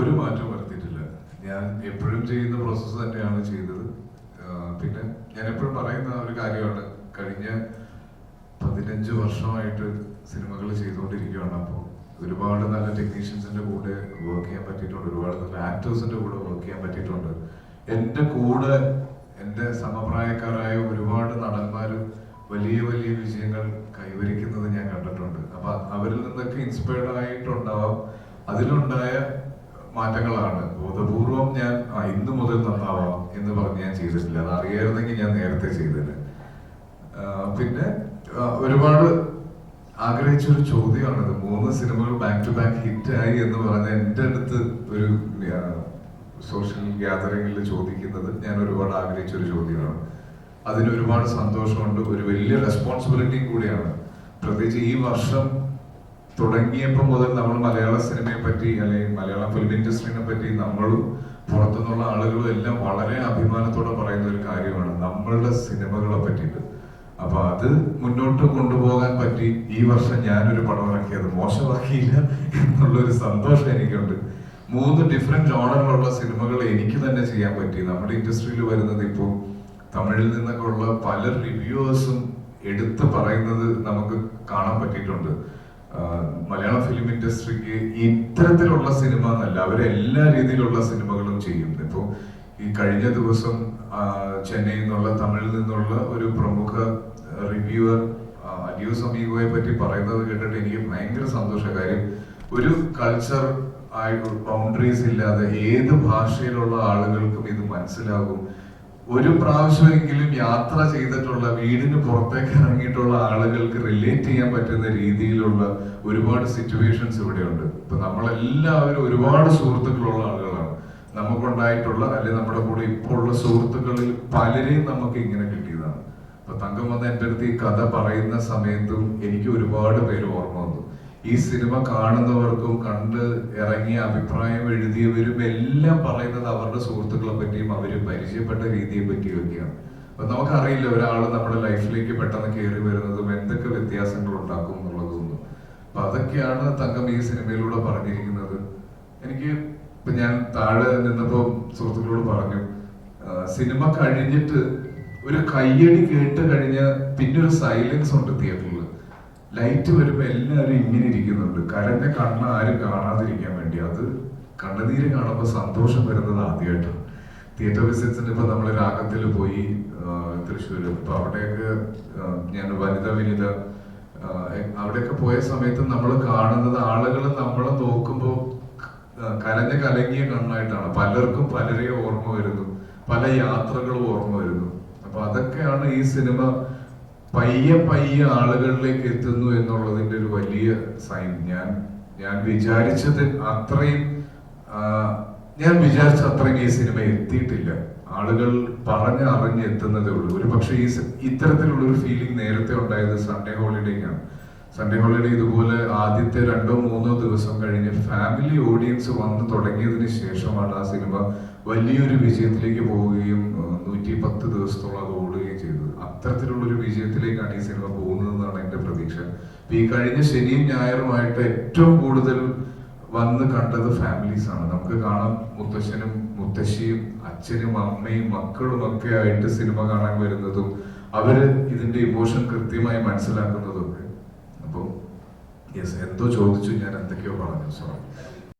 ഒരു മാറ്റവും വരുത്തിയിട്ടില്ല. ഞാൻ എപ്പോഴും ചെയ്യുന്ന പ്രോസസ്സ് തന്നെയാണ് ചെയ്തത്. പിന്നെ ഞാൻ എപ്പോഴും പറയുന്ന ഒരു കാര്യമാണ്. കഴിഞ്ഞ പതിനഞ്ച് വർഷമായിട്ട് സിനിമകൾ ചെയ്തുകൊണ്ടിരിക്കുകയാണ് അപ്പോൾ ഒരുപാട് നല്ല ടെക്നീഷ്യൻസിന്റെ കൂടെ വർക്ക് ചെയ്യാൻ പറ്റിയിട്ടുണ്ട്. ഒരുപാട് നല്ല ആക്ടേഴ്സിന്റെ കൂടെ വർക്ക് ചെയ്യാൻ പറ്റിയിട്ടുണ്ട്. എന്റെ കൂടെ എന്റെ സമപ്രായക്കാരായ ഒരുപാട് നടന്മാർ വലിയ വലിയ വിജയങ്ങൾ കൈവരിക്കുന്നത് ഞാൻ കണ്ടിട്ടുണ്ട്. അപ്പൊ അവരിൽ നിന്നൊക്കെ ഇൻസ്പയർഡ് ആയിട്ടുണ്ടാവാം. അതിലുണ്ടായ മാറ്റങ്ങളാണ്. ബോധപൂർവം ഞാൻ ഇന്ന് മുതൽ നന്നാവാം എന്ന് പറഞ്ഞ് ഞാൻ ചെയ്തിട്ടില്ല. അത് അറിയായിരുന്നെങ്കിൽ ഞാൻ നേരത്തെ ചെയ്തത് പിന്നെ ഒരുപാട് ആഗ്രഹിച്ചൊരു ചോദ്യമാണിത് മൂന്ന് സിനിമകൾ ബാക്ക് ടു ബാക്ക് ഹിറ്റ് ആയി എന്ന് പറഞ്ഞ എന്റെ അടുത്ത് ഒരു സോഷ്യൽ ഗ്യാതറിംഗിൽ ചോദിക്കുന്നത് ഞാൻ ഒരുപാട് ആഗ്രഹിച്ച ഒരു ചോദ്യമാണ്. അതിന് ഒരുപാട് സന്തോഷമുണ്ട്. ഒരു വലിയ റെസ്പോൺസിബിലിറ്റിയും കൂടിയാണ്. പ്രത്യേകിച്ച് ഈ വർഷം തുടങ്ങിയപ്പോൾ മുതൽ നമ്മൾ മലയാള സിനിമയെ പറ്റി അല്ലെങ്കിൽ മലയാള ഫിലിം ഇൻഡസ്ട്രീനെ പറ്റി നമ്മളും പുറത്തുനിന്നുള്ള ആളുകളും എല്ലാം വളരെ അഭിമാനത്തോടെ പറയുന്ന ഒരു കാര്യമാണ് നമ്മളുടെ സിനിമകളെ പറ്റിയിട്ട്. അപ്പൊ അത് മുന്നോട്ട് കൊണ്ടുപോകാൻ പറ്റി ഈ വർഷം ഞാനൊരു പടം ഇറക്കിയത് മോശമാക്കിയില്ല എന്നുള്ള ഒരു സന്തോഷം എനിക്കുണ്ട്. മൂന്ന് ഡിഫറെന്റ് ജോണറിലുള്ള സിനിമകൾ എനിക്ക് തന്നെ ചെയ്യാൻ പറ്റി. നമ്മുടെ ഇൻഡസ്ട്രിയിൽ വരുന്നത് ഇപ്പോൾ തമിഴിൽ നിന്നൊക്കെ ഉള്ള പല റിവ്യൂവേഴ്സും എടുത്ത് പറയുന്നത് നമുക്ക് കാണാൻ പറ്റിയിട്ടുണ്ട്. മലയാള ഫിലിം ഇൻഡസ്ട്രിക്ക് ഇത്തരത്തിലുള്ള സിനിമ എന്നല്ല അവർ എല്ലാ രീതിയിലുള്ള സിനിമകളും ചെയ്യും ഇപ്പോൾ ഈ കഴിഞ്ഞ ദിവസം ചെന്നൈയിൽ നിന്നുള്ള തമിഴിൽ നിന്നുള്ള ഒരു പ്രമുഖ റിവ്യൂവർ അലിയു സമീപയെ പറ്റി പറയുന്നത് കേട്ടിട്ട് എനിക്ക് ഭയങ്കര സന്തോഷ കാര്യം. ഒരു കൾച്ചർ ആയിട്ട് ബൗണ്ടറീസ് ഇല്ലാതെ ഏത് ഭാഷയിലുള്ള ആളുകൾക്കും ഇത് മനസ്സിലാകും. ഒരു പ്രാവശ്യമെങ്കിലും യാത്ര ചെയ്തിട്ടുള്ള വീടിന് പുറത്തേക്ക് ഇറങ്ങിയിട്ടുള്ള ആളുകൾക്ക് റിലേറ്റ് ചെയ്യാൻ പറ്റുന്ന രീതിയിലുള്ള ഒരുപാട് സിറ്റുവേഷൻസ് ഇവിടെയുണ്ട്. ഇപ്പൊ നമ്മളെല്ലാവരും ഒരുപാട് സുഹൃത്തുക്കളുള്ള ആളുകളാണ്. നമുക്കുണ്ടായിട്ടുള്ള അല്ലെങ്കിൽ നമ്മുടെ കൂടെ ഇപ്പോൾ ഉള്ള സുഹൃത്തുക്കളിൽ പലരെയും നമുക്ക് ഇങ്ങനെ കിട്ടിയതാണ്. അപ്പൊ തങ്കം വന്ന് എന്റെ അടുത്ത് ഈ കഥ പറയുന്ന സമയത്തും എനിക്ക് ഒരുപാട് പേര് ഓർമ്മ വന്നു. ഈ സിനിമ കാണുന്നവർക്കും കണ്ട് ഇറങ്ങിയ അഭിപ്രായം എഴുതിയവരും എല്ലാം പറയുന്നത് അവരുടെ സുഹൃത്തുക്കളെ പറ്റിയും അവർ പരിചയപ്പെട്ട രീതിയെ പറ്റിയും ഒക്കെയാണ്. അപ്പൊ നമുക്കറിയില്ല ഒരാൾ നമ്മുടെ ലൈഫിലേക്ക് പെട്ടെന്ന് കയറി വരുന്നതും എന്തൊക്കെ വ്യത്യാസങ്ങൾ ഉണ്ടാക്കും എന്നുള്ളതൊന്നും. അപ്പൊ അതൊക്കെയാണ് തങ്കം ഈ സിനിമയിലൂടെ പറഞ്ഞിരിക്കുന്നത്. എനിക്ക് ഇപ്പൊ ഞാൻ താഴെ നിന്നപ്പോ സുഹൃത്തുക്കളോട് പറഞ്ഞു സിനിമ കഴിഞ്ഞിട്ട് ഒരു കയ്യടി കേട്ട് കഴിഞ്ഞ ഒരു സൈലൻസ് ഉണ്ട് തിയേറ്ററിൽ ലൈറ്റ് വരുമ്പോ എല്ലാവരും ഇങ്ങനെ ഇരിക്കുന്നുണ്ട്. കരഞ്ഞ കണ്ണ് ആരും കാണാതിരിക്കാൻ വേണ്ടി. അത് കണ്ണുനീര് കാണുമ്പോൾ സന്തോഷം വരുന്നത് ആദ്യമായിട്ടാണ് തിയേറ്റർ വിസിറ്റ്സിന് ഇപ്പൊ നമ്മൾ രാഗത്തിൽ പോയി തൃശ്ശൂര്. അപ്പൊ അവിടെയൊക്കെ ഞാൻ വനിത വിനിത അവിടെയൊക്കെ പോയ സമയത്ത് നമ്മൾ കാണുന്നത് ആളുകൾ നമ്മളെ നോക്കുമ്പോൾ കലഞ്ഞ കലങ്ങിയ കണ്ണായിട്ടാണ്. പലർക്കും പലരെയും ഓർമ്മ വരുന്നു. പല യാത്രകളും ഓർമ്മ വരുന്നു. അപ്പൊ അതൊക്കെയാണ് ഈ സിനിമ പയ്യെ പയ്യെ ആളുകളിലേക്ക് എത്തുന്നു എന്നുള്ളതിന്റെ ഒരു വലിയ സൈൻ ഞാൻ ഞാൻ വിചാരിച്ചത് അത്രയും ഞാൻ വിചാരിച്ച അത്രയും ഈ സിനിമ എത്തിയിട്ടില്ല. ആളുകൾ പറഞ്ഞ് അറിഞ്ഞ് എത്തുന്നതേ ഉള്ളൂ. ഒരു പക്ഷേ ഈ ഇത്തരത്തിലുള്ള ഒരു ഫീലിംഗ് നേരത്തെ ഉണ്ടായത് സൺഡേ ഹോളിഡേക്കാണ് സൺഡേ ഹോളിഡേ ഇതുപോലെ ആദ്യത്തെ രണ്ടോ മൂന്നോ ദിവസം കഴിഞ്ഞ് ഫാമിലി ഓഡിയൻസ് വന്ന് തുടങ്ങിയതിന് ശേഷമാണ് ആ സിനിമ വലിയൊരു വിജയത്തിലേക്ക് പോവുകയും നൂറ്റി പത്ത് ദിവസത്തോളം അത് ഓടുകയും ചെയ്തത് അത്തരത്തിലുള്ള ഒരു വിജയത്തിലേക്കാണ് ഈ സിനിമ പോകുന്നതെന്നാണ് എന്റെ പ്രതീക്ഷ. ഈ കഴിഞ്ഞ ശനിയും ഞായറുമായിട്ട് ഏറ്റവും കൂടുതൽ വന്ന് കണ്ടത് ഫാമിലീസ് ആണ്. നമുക്ക് കാണാം മുത്തശ്ശനും മുത്തശ്ശിയും അച്ഛനും അമ്മയും മക്കളും ഒക്കെ ആയിട്ട് സിനിമ കാണാൻ വരുന്നതും അവർ ഇതിന്റെ ഇമോഷൻ കൃത്യമായി മനസ്സിലാക്കുന്നതും ഒക്കെ. അപ്പൊ യെസ് എന്തോ ചോദിച്ചു ഞാൻ എന്തൊക്കെയോ പറഞ്ഞു സോറി